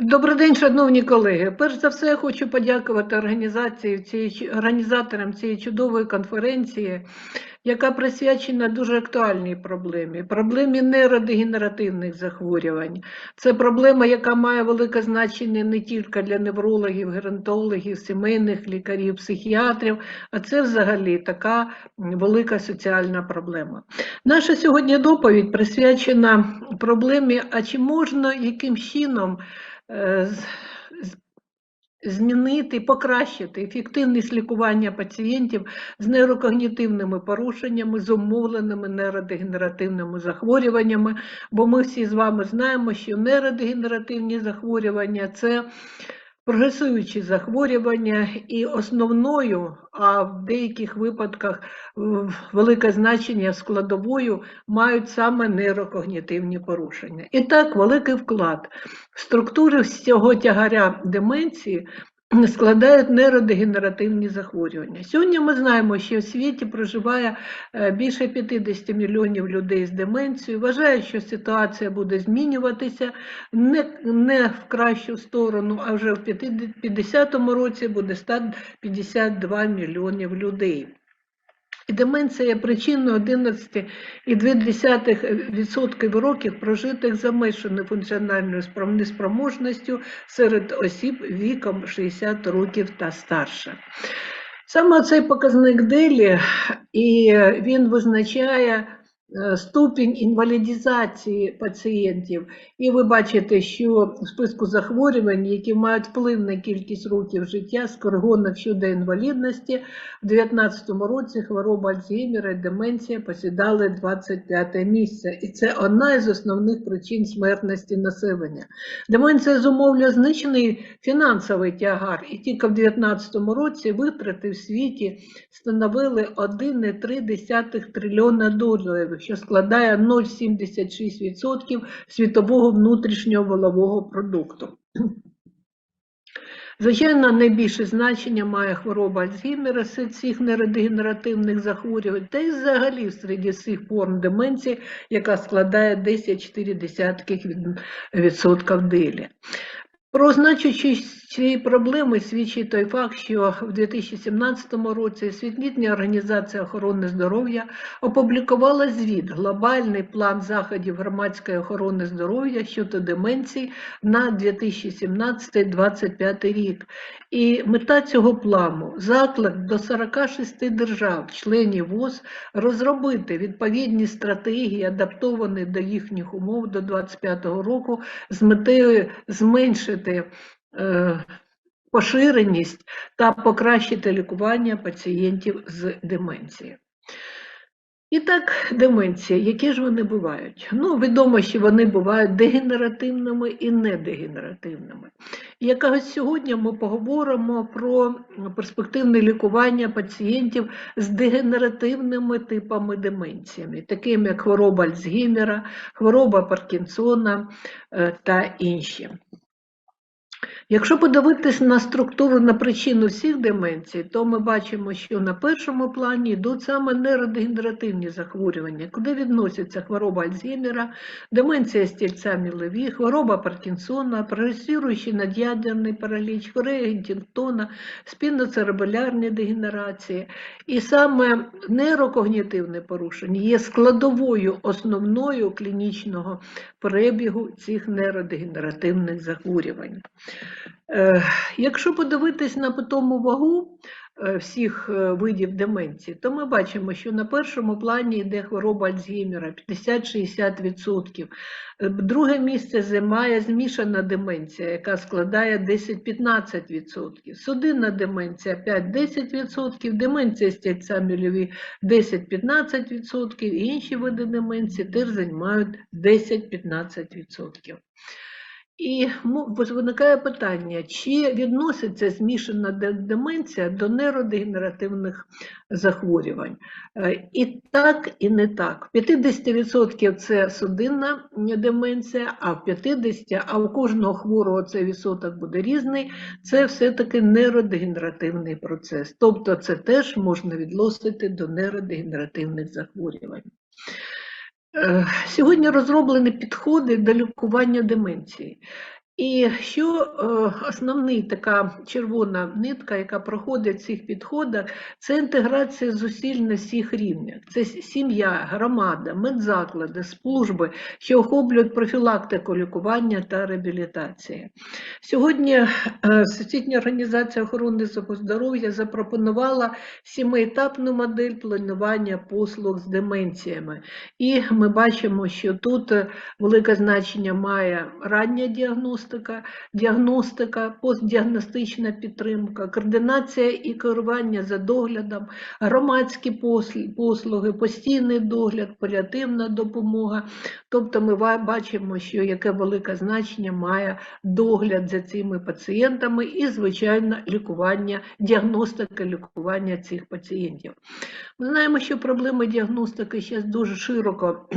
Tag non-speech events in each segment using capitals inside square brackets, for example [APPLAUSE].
Добрий день, шановні колеги. Перш за все, я хочу подякувати організації цієї, організаторам цієї чудової конференції, яка присвячена дуже актуальній проблемі проблемі нейродегенеративних захворювань. Це проблема, яка має велике значення не тільки для неврологів, геронтологів, сімейних лікарів, психіатрів, а це взагалі така велика соціальна проблема. Наша сьогодні доповідь присвячена проблемі, а чи можна яким чином е, змінити, покращити ефективність лікування пацієнтів з нейрокогнітивними порушеннями, з умовленими нейродегенеративними захворюваннями, бо ми всі з вами знаємо, що нейродегенеративні захворювання це прогресуючі захворювання, і основною, а в деяких випадках велике значення складовою мають саме нейрокогнітивні порушення. І так, великий вклад в структури всього тягаря деменції складають нейродегенеративні захворювання. Сьогодні ми знаємо, що в світі проживає е, більше 50 мільйонів людей з деменцією. Вважаю, що ситуація буде змінюватися не, не в кращу сторону, а вже в 50-му році буде 152 мільйонів людей. І деменція є причиною 11,2% років прожитих за межами функціональною неспроможністю серед осіб віком 60 років та старше. Саме цей показник Делі, і він визначає ступінь інвалідізації пацієнтів. І ви бачите, що в списку захворювань, які мають вплив на кількість років життя, скоригованих щодо інвалідності, в 2019 році хвороба Альцгеймера і деменція посідали 25 місце. І це одна із основних причин смертності населення. Деменція зумовлює значний фінансовий тягар, і тільки в 2019 році витрати в світі становили 1,3 трильйона доларів, що складає 0,76% світового внутрішнього валового продукту. Звичайно, найбільше значення має хвороба Альцгеймера серед цих нейродегенеративних захворювань, та й взагалі серед цих форм деменції, яка складає 10,4% в делі. Про значущість цієї проблеми свідчить той факт, що в 2017 році Світлітня організація охорони здоров'я опублікувала звіт Глобальний план заходів громадської охорони здоров'я щодо деменції на 2017-2025 рік. І мета цього плану заклик до 46 держав, членів ВОЗ, розробити відповідні стратегії, адаптовані до їхніх умов до 2025 року, з метою зменшити поширеність та покращити лікування пацієнтів з деменцією. І так, деменція, які ж вони бувають? Ну, відомо, що вони бувають дегенеративними і недегенеративними. Якось сьогодні ми поговоримо про перспективне лікування пацієнтів з дегенеративними типами деменціями, такими як хвороба Альцгеймера, хвороба Паркінсона е, та інші. Якщо подивитись на структуру, на причину всіх деменцій, то ми бачимо, що на першому плані йдуть саме нейродегенеративні захворювання, куди відносяться хвороба Альцгеймера, деменція стільця Мілеві, хвороба Паркінсона, прогресуючий над'ядерний параліч, хворея Гентінгтона, спінноцеребелярні дегенерації. І саме нейрокогнітивне порушення є складовою основною клінічного перебігу цих нейродегенеративних захворювань. Е, Якщо подивитись на питому вагу е, всіх е, видів деменції, то ми бачимо, що на першому плані йде хвороба Альцгеймера 50-60%. Е, Друге місце займає змішана деменція, яка складає 10-15%. Судинна деменція 5-10%, деменція стільця мільові 10-15%, і інші види деменції теж займають 10-15%. І виникає питання, чи відноситься змішана деменція до нейродегенеративних захворювань? Е, І так, і не так. В 50% це судинна деменція, а в 50%, а у кожного хворого цей відсоток буде різний, це все-таки нейродегенеративний процес. Тобто це теж можна відносити до нейродегенеративних захворювань. Е, Сьогодні розроблені підходи до лікування деменції. І що е, основний така червона нитка, яка проходить в цих підходах, це інтеграція зусиль на всіх рівнях. Це сім'я, громада, медзаклади, служби, що охоплюють профілактику лікування та реабілітації. Сьогодні е, Всесвітня організація охорони здоров'я запропонувала сімиетапну модель планування послуг з деменціями. І ми бачимо, що тут е, велике значення має рання діагностика, діагностика, діагностика, постдіагностична підтримка, координація і керування за доглядом, громадські послуги, постійний догляд, паліативна допомога. Тобто ми бачимо, що яке велике значення має догляд за цими пацієнтами і, звичайно, лікування, діагностика лікування цих пацієнтів. Ми знаємо, що проблеми діагностики зараз дуже широко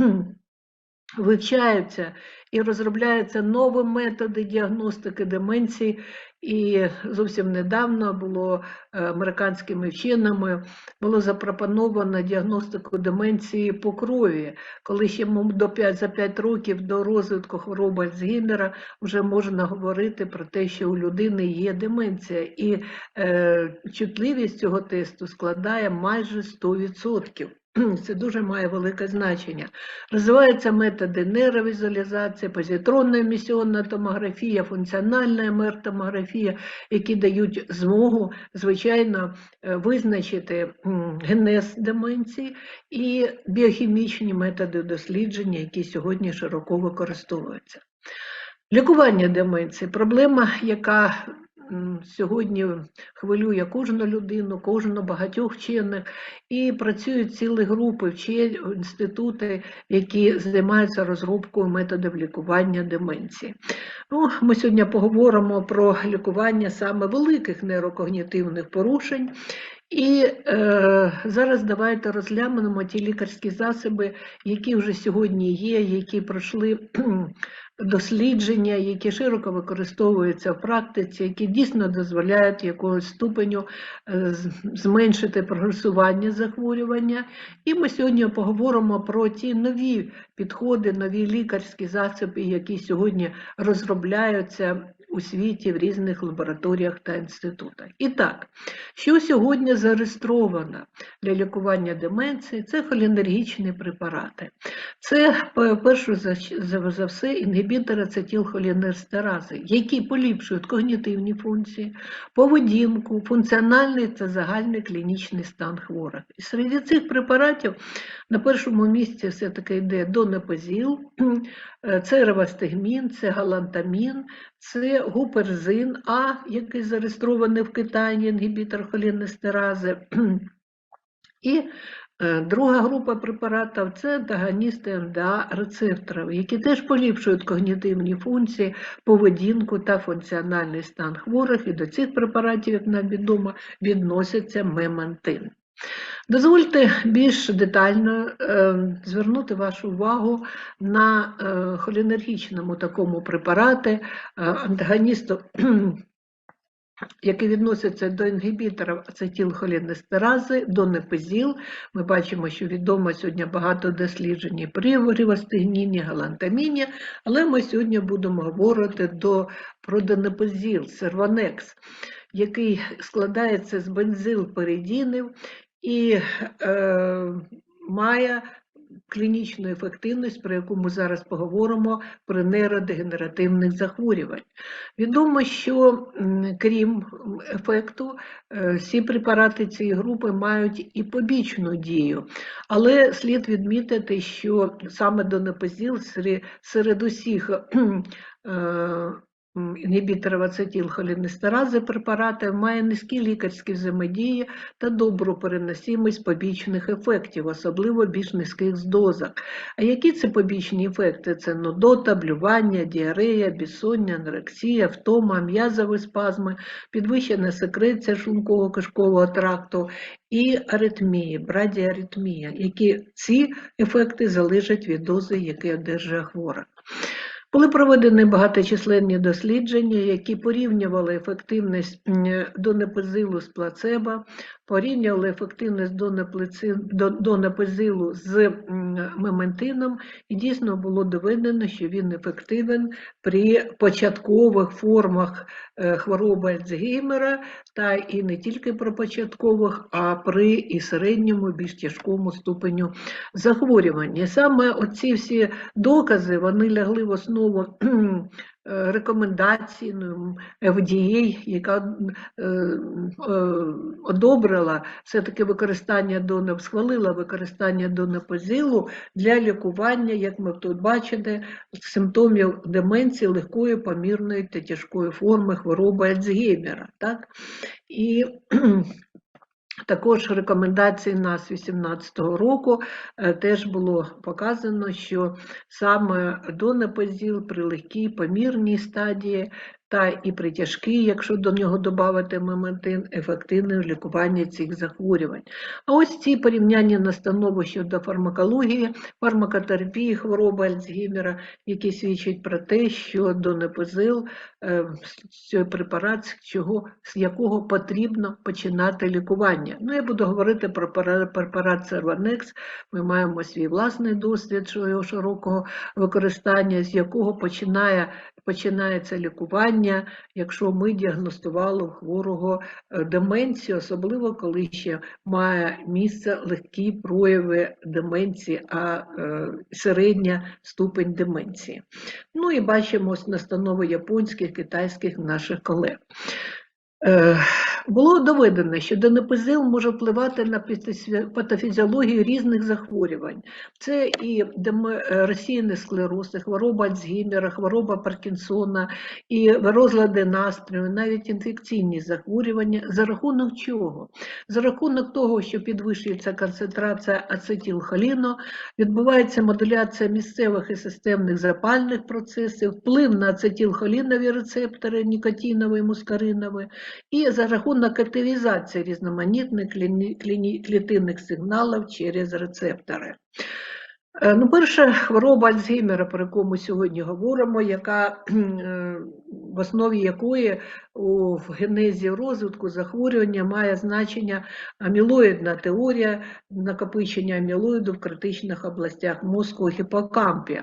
вивчаються і розробляються нові методи діагностики деменції. І зовсім недавно було е, американськими вченими було запропоновано діагностику деменції по крові, коли ще до 5, за 5 років до розвитку хвороби Альцгеймера вже можна говорити про те, що у людини є деменція, і е, чутливість цього тесту складає майже 100%. [CLEARS THROAT] Це дуже має велике значення. Розвиваються методи нейровізуалізації, позитронна емісіонна томографія, функціональна МР-томографія, які дають змогу, звичайно, е, визначити генез деменції і біохімічні методи дослідження, які сьогодні широко використовуються. Лікування деменції проблема, яка сьогодні хвилює кожну людину, кожну багатьох вчених, і працюють цілі групи вчені інститути, які займаються розробкою методів лікування деменції. Ну, ми сьогодні поговоримо про лікування саме великих нейрокогнітивних порушень. І е, зараз давайте розглянемо ті лікарські засоби, які вже сьогодні є, які пройшли дослідження, які широко використовуються в практиці, які дійсно дозволяють якогось ступеню е, зменшити прогресування захворювання. І ми сьогодні поговоримо про ті нові підходи, нові лікарські засоби, які сьогодні розробляються у світі в різних лабораторіях та інститутах. І так, що сьогодні зареєстровано для лікування деменції, це холінергічні препарати. Це пе- перше за все інгібітори ацетилхолінестерази, які поліпшують когнітивні функції, поведінку, функціональний та загальний клінічний стан хворих. І серед цих препаратів на першому місці все-таки йде донепозіл, е, це ревастигмін, це галантамін, це гуперзин А, який зареєстрований в Китаї, інгібітор холінестерази. [CLEARS THROAT] І е, друга група препаратів це антагоністи МДА рецепторів, які теж поліпшують когнітивні функції, поведінку та функціональний стан хворих. І до цих препаратів, як нам відомо, відносяться мемантин. Дозвольте більш детально е, звернути вашу увагу на е, холінергічному такому препараті, е, антагоністу [CLEARS THROAT] які відносяться до інгібіторів ацетилхолінестерази, до непозіл. Ми бачимо, що відомо сьогодні багато досліджень при рівастигніні, галантаміні, але ми сьогодні будемо говорити до, про донепозіл, серванекс, який складається з бензилперидінів і е, має клінічну ефективність, про яку ми зараз поговоримо при нейродегенеративних захворювань. Відомо, що крім ефекту, е, всі препарати цієї групи мають і побічну дію, але слід відмітити, що саме донепозіл серед, усіх е, інгібіторів ацетилхолінестерази препаратів має низькі лікарські взаємодії та добру переносимість побічних ефектів, особливо більш низьких з дозах. А які це побічні ефекти? Це нудота, блювання, діарея, безсоння, анорексія, втома, м'язові спазми, підвищена секреція шлунково-кишкового тракту і аритмії, брадіаритмія, які ці ефекти залежать від дози, які одержує хвора. Були проведені багаточисленні дослідження, які порівнювали ефективність донепезилу з плацебо, порівнювали ефективність донеплици- до- донепезилу з мементином, і дійсно було доведено, що він ефективен при початкових формах е, хвороби Альцгеймера, та і не тільки при початкових, а при і середньому, більш тяжкому ступеню захворювання. Саме оці всі докази вони лягли в основу рекомендацій ну, FDA, яка е, е, одобрила все-таки використання донеп, схвалила використання донепозилу для лікування, як ми тут бачите, симптомів деменції легкої, помірної та тяжкої форми хвороби Альцгеймера. Так? І також рекомендації нас 2018 року е, теж було показано, що саме донепозіл при легкій помірній стадії та і при якщо до нього додати мементин, ефективне в лікуванні цих захворювань. А ось ці порівняння настанови щодо фармакології, фармакотерапії хвороби Альцгеймера, які свідчать про те, що донепозил е, препарат, з чого, з якого потрібно починати лікування. Ну, я буду говорити про препарат Серванекс. Ми маємо свій власний досвід його широкого використання, з якого починає, починається лікування, якщо ми діагностували хворого е, деменцію, особливо коли ще має місце легкі прояви деменції, а е, середня ступень деменції. Ну і бачимо настанови японських, китайських наших колег. Е, Було доведено, що донепизил може впливати на патофі- патофізіологію різних захворювань. Це і е, розсіяний склероз, і хвороба Альцгеймера, хвороба Паркінсона, і розлади настрою, навіть інфекційні захворювання. За рахунок чого? За рахунок того, що підвищується концентрація ацетилхоліну, відбувається модуляція місцевих і системних запальних процесів, вплив на ацетилхолінові рецептори, нікотинові, мускаринові, і за рахунок активізації різноманітних клітинних сигналів через рецептори. Е, Ну, перша хвороба Альцгеймера, про яку ми сьогодні говоримо, яка е, в основі якої в генезі розвитку захворювання має значення амілоїдна теорія накопичення амілоїду в критичних областях мозку у гіпокампі.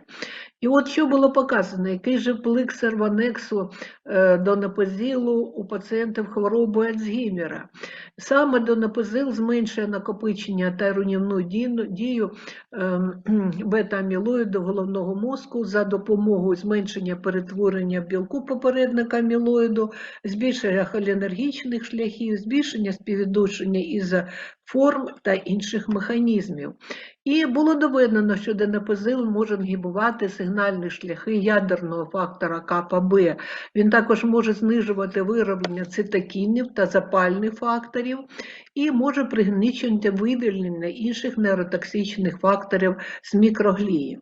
І от що було показано, який же вплив серванексу е, донепозилу у пацієнтів хворобою Альцгеймера. Саме донепозил зменшує накопичення та руйнівну дію, ем, бета-амілоїду головного мозку за допомогою зменшення перетворення білку попередника амілоїду, збільшення холінергічних шляхів, збільшення співвідношення із форм та інших механізмів. І було доведено, що денепозил може інгібувати сигнальні шляхи ядерного фактора КПБ. Він також може знижувати вироблення цитокінів та запальних факторів і може пригнічувати виділення інших нейротоксичних факторів з мікроглії.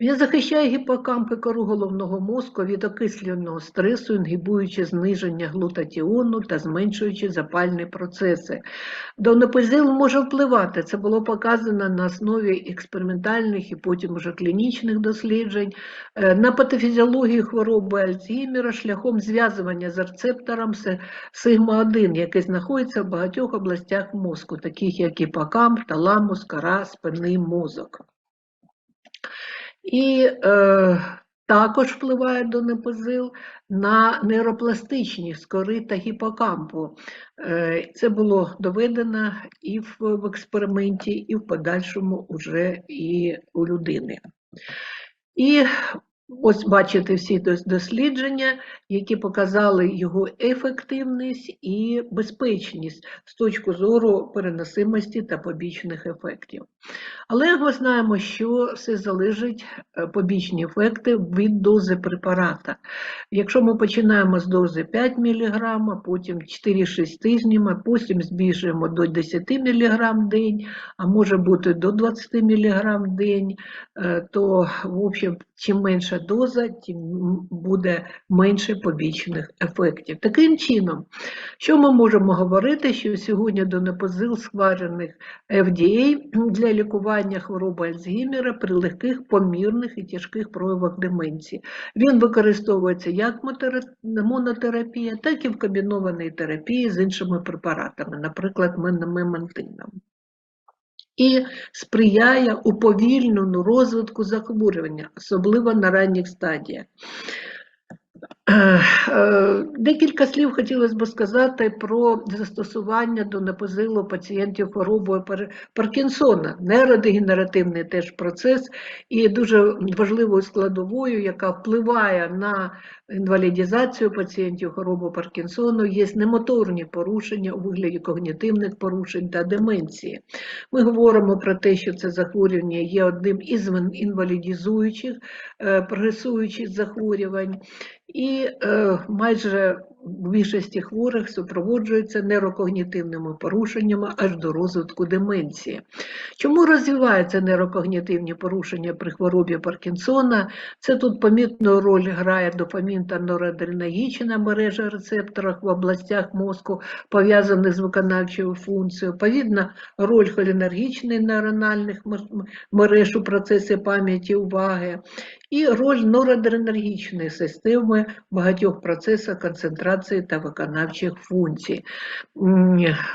Він захищає гіпокамп і кору головного мозку від окислюваного стресу, інгібуючи зниження глутатіону та зменшуючи запальні процеси. Донепозил може впливати, це було показано на основі експериментальних і потім уже клінічних досліджень, е, на патофізіологію хвороби Альцгеймера шляхом зв'язування з рецептором с- сигма-1, який знаходиться в багатьох областях мозку, таких як гіпокамп, таламус, кора, спинний мозок. І е, також впливає донепозил на нейропластичність кори та гіпокампу. Е, це було доведено і в, в експерименті, і в подальшому уже і у людини. І ось бачите всі дослідження, які показали його ефективність і безпечність з точки зору переносимості та побічних ефектів. Але ми знаємо, що все залежить е, побічні ефекти від дози препарата. Якщо ми починаємо з дози 5 мг, потім 4-6 тижнів, потім збільшуємо до 10 мг в день, а може бути до 20 мг в день, е, то в общем, чим менша доза, тим буде менше побічних ефектів. Таким чином, що ми можемо говорити, що сьогодні донепозил схвалених FDA для ефективне лікування хвороби Альцгеймера при легких, помірних і тяжких проявах деменції. Він використовується як монотерапія, так і в комбінованій терапії з іншими препаратами, наприклад, мемантином. І сприяє уповільненню розвитку захворювання, особливо на ранніх стадіях. Е, е, Декілька слів хотілося б сказати про застосування до непозилу пацієнтів хворобою Пар- Паркінсона. Нейродегенеративний теж процес і дуже важливою складовою, яка впливає на інвалідізацію пацієнтів хворобою Паркінсону, є немоторні порушення у вигляді когнітивних порушень та деменції. Ми говоримо про те, що це захворювання є одним із інвалідізуючих, е, прогресуючих захворювань, і е, майже більшості хворих супроводжується нейрокогнітивними порушеннями аж до розвитку деменції. Чому розвиваються нейрокогнітивні порушення при хворобі Паркінсона? Це тут помітну роль грає дофамін та норадреналгічна мережа рецепторів в областях мозку, пов'язаних з виконавчою функцією. Повідна роль холінергічної нейрональних мереж у процесі пам'яті уваги і роль норадреналгічної системи в багатьох процесах концентрації та виконавчих функцій.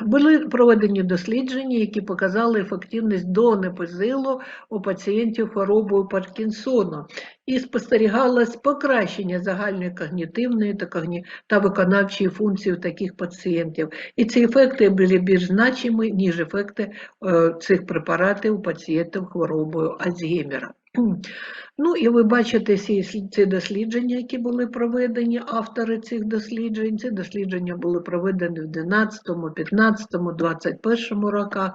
Були проведені дослідження, які показали ефективність донепозилу у пацієнтів хворобою Паркінсону. І спостерігалось покращення загальної когнітивної та, когні... та виконавчої функції таких пацієнтів. І ці ефекти були більш значимі, ніж ефекти е, цих препаратів у пацієнтів хворобою Альцгеймера. Ну і ви бачите ці, дослідження, які були проведені, автори цих досліджень. Ці дослідження були проведені в 12, 15, 21 роках.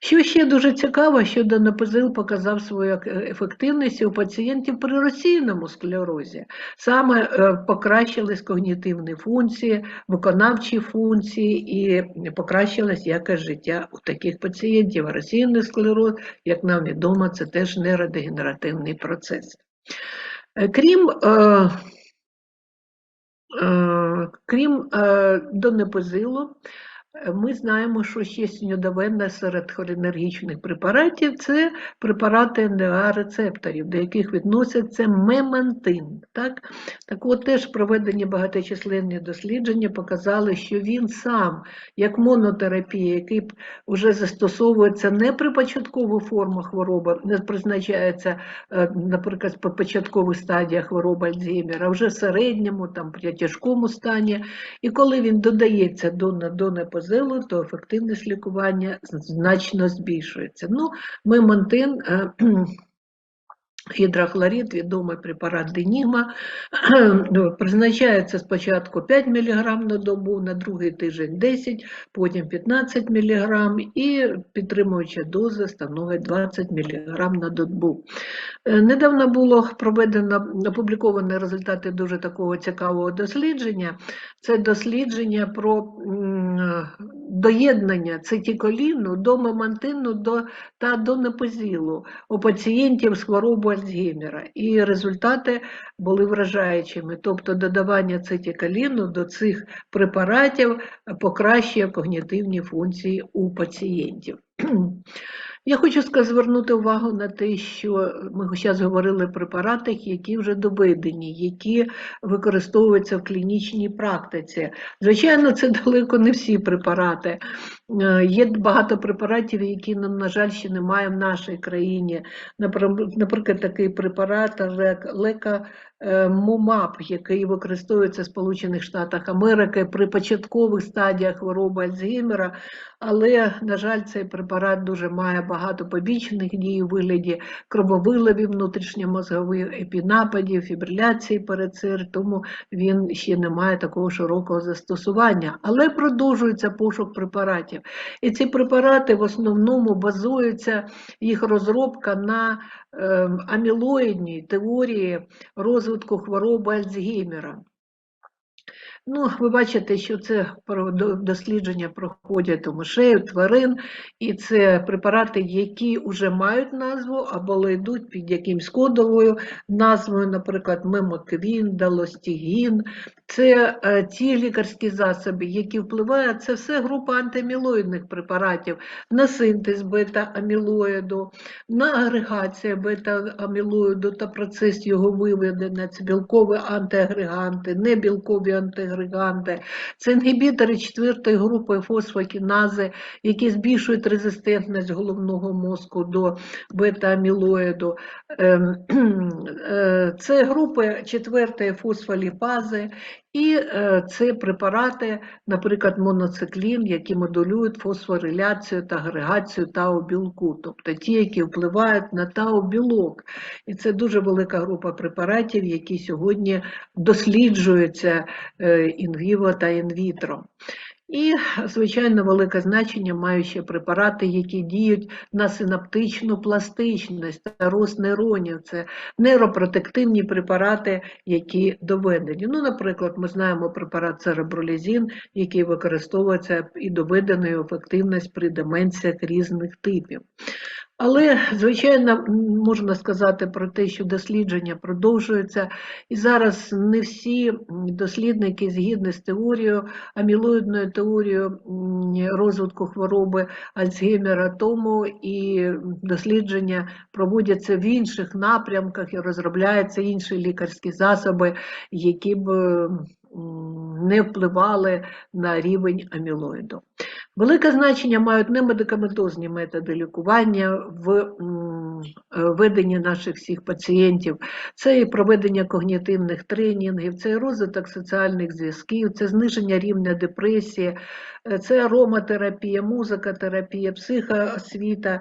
Що ще дуже цікаво, що Донепозил показав свою ефективність у пацієнтів при російному склерозі. Саме е, покращились когнітивні функції, виконавчі функції і покращилась якість життя у таких пацієнтів. А Російний склероз, як нам відомо, це теж нейродегенеративний процес. Е, Крім е, Е, Крім е, донепозилу, ми знаємо, що ще снюдовенне серед холінергічних препаратів це препарати НДА-рецепторів, до яких відносяться мемантин. Так? так от теж проведені багаточисленні дослідження показали, що він сам, як монотерапія, який вже застосовується не при початкових формах хвороби, не призначається, е, наприклад, по початкових стадіях хвороби Альцгеймера, а вже в середньому, там, при тяжкому стані. І коли він додається до, до непозилу, то ефективність лікування значно збільшується. Ну, мемантин, е, Гідрохлорид, відомий препарат Денігма, [CLEARS THROAT] ну, призначається спочатку 5 мг на добу, на другий тиждень 10, потім 15 мг і підтримуюча доза становить 20 мг на добу. Е, Недавно було проведено опубліковані результати дуже такого цікавого дослідження. Це дослідження про доєднання цитіколіну до мемантину до, та до непозілу у пацієнтів з хворобою Альцгеймера. І результати були вражаючими. Тобто додавання цитікаліну до цих препаратів покращує когнітивні функції у пацієнтів. Я хочу звернути увагу на те, що ми зараз говорили про препарати, які вже доведені, які використовуються в клінічній практиці. Звичайно, це далеко не всі препарати. Е, Є багато препаратів, які, на на жаль, ще немає в нашій країні. Напри- Наприклад, такий препарат лека Момап, який використовується в Сполучених Штатах Америки при початкових стадіях хвороби Альцгеймера, але, на жаль, цей препарат дуже має багато побічних дій у вигляді крововиливів внутрішньомозгових, епінападів, фібриляції передсир, тому він ще не має такого широкого застосування. Але продовжується пошук препаратів. І ці препарати в основному базуються, їх розробка на е, амілоїдній теорії розвитку хвороби Альцгеймера. Ну, ви бачите, що це дослідження проходять у мишей, у тварин, і це препарати, які вже мають назву, або йдуть під якимсь кодовою назвою, наприклад, мемоквін, далостігін, це е, ті лікарські засоби, які впливають, це все група антиамілоїдних препаратів на синтез бета-амілоїду, на агрегацію бета-амілоїду та процес його виведення, це білкові антиагреганти, небілкові антиагреганти, це інгібітори четвертої групи фосфокінази, які збільшують резистентність головного мозку до бета-амілоїду. Ем, [CLEARS THROAT] е, Це групи четвертої фосфоліпази, і е, це препарати, наприклад, моноциклін, які модулюють фосфориляцію та агрегацію тау-білку, тобто ті, які впливають на тау-білок. І це дуже велика група препаратів, які сьогодні досліджуються інвіво та інвітро. І, звичайно, велике значення мають ще препарати, які діють на синаптичну пластичність та рост нейронів. Це нейропротективні препарати, які доведені. Ну, наприклад, ми знаємо препарат церебролізін, який використовується і доведеною ефективність при деменціях різних типів. Але, звичайно, можна сказати про те, що дослідження продовжуються, і зараз не всі дослідники згідні з теорією, амілоїдною теорією розвитку хвороби Альцгеймера, тому і дослідження проводяться в інших напрямках і розробляються інші лікарські засоби, які б не впливали на рівень амілоїду. Велике значення мають немедикаментозні методи лікування в е, веденні наших всіх пацієнтів, це і проведення когнітивних тренінгів, це і розвиток соціальних зв'язків, це зниження рівня депресії, це ароматерапія, музикотерапія, психоосвіта,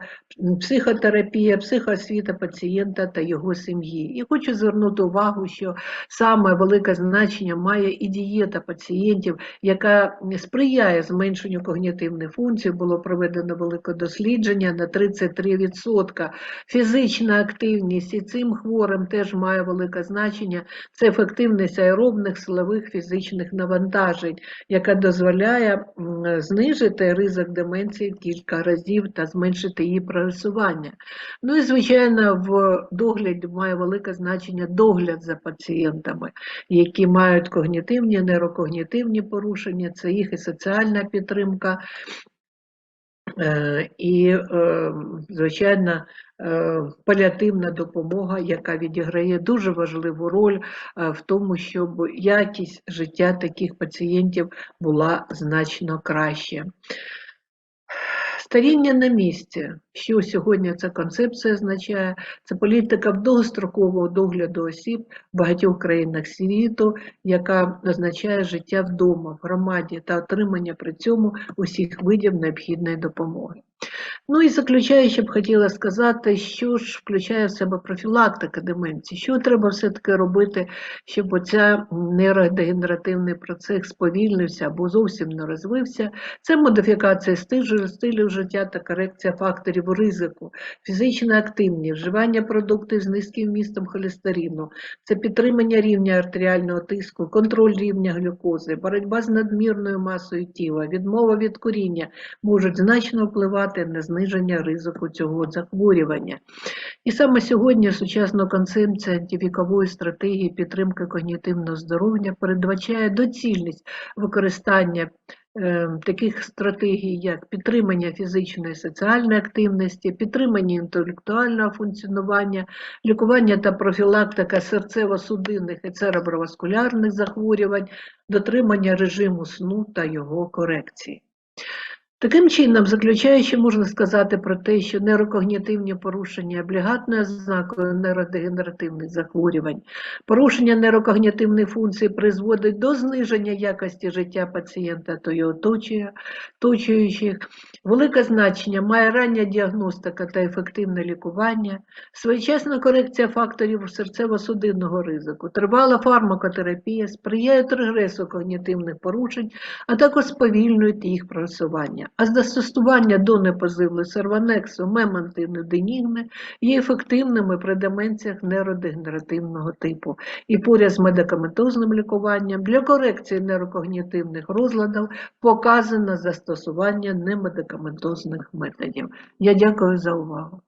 психотерапія, психоосвіта пацієнта та його сім'ї. І хочу звернути увагу, що саме велике значення має і дієта пацієнтів, яка сприяє зменшенню когнітивних функцій, було проведено велике дослідження на 33%. Фізична активність і цим хворим теж має велике значення. Це ефективність аеробних силових фізичних навантажень, яка дозволяє знижити ризик деменції кілька разів та зменшити її прогресування. Ну і, звичайно, в догляді має велике значення догляд за пацієнтами, які мають когнітивні, нейрокогнітивні порушення, це їх і соціальна підтримка. Е, і, е, звичайно, е, паліативна допомога, яка відіграє дуже важливу роль в тому, щоб якість життя таких пацієнтів була значно краще. Старіння на місці, що сьогодні ця концепція означає, це політика довгострокового догляду осіб в багатьох країнах світу, яка означає життя вдома, в громаді та отримання при цьому усіх видів необхідної допомоги. Ну і заключаючи, б хотіла сказати, що ж включає в себе профілактика деменції, що треба все-таки робити, щоб оця нейродегенеративний процес сповільнився або зовсім не розвився. Це модифікація стилю, стилю життя та корекція факторів ризику, фізична активність, вживання продуктів з низьким вмістом холестерину, це підтримання рівня артеріального тиску, контроль рівня глюкози, боротьба з надмірною масою тіла, відмова від куріння можуть значно впливати на зниження ризику цього захворювання. І саме сьогодні сучасна концепція антивікової стратегії підтримки когнітивного здоров'я передбачає доцільність використання е, таких стратегій, як підтримання фізичної і соціальної активності, підтримання інтелектуального функціонування, лікування та профілактика серцево-судинних і цереброваскулярних захворювань, дотримання режиму сну та його корекції. Таким чином, заключаючи, можна сказати про те, що нейрокогнітивні порушення облігатною ознакою нейродегенеративних захворювань, порушення нейрокогнітивних функцій призводить до зниження якості життя пацієнта та його оточуючих, велике значення має рання діагностика та ефективне лікування, своєчасна корекція факторів серцево-судинного ризику, тривала фармакотерапія сприяють регресу когнітивних порушень, а також сповільнюють їх просування а застосування до непозивли серванексу, мемантину, денігни є ефективними при деменціях нейродегенеративного типу і поряд з медикаментозним лікуванням для корекції нейрокогнітивних розладів показано застосування немедикаментозних методів. Я дякую за увагу.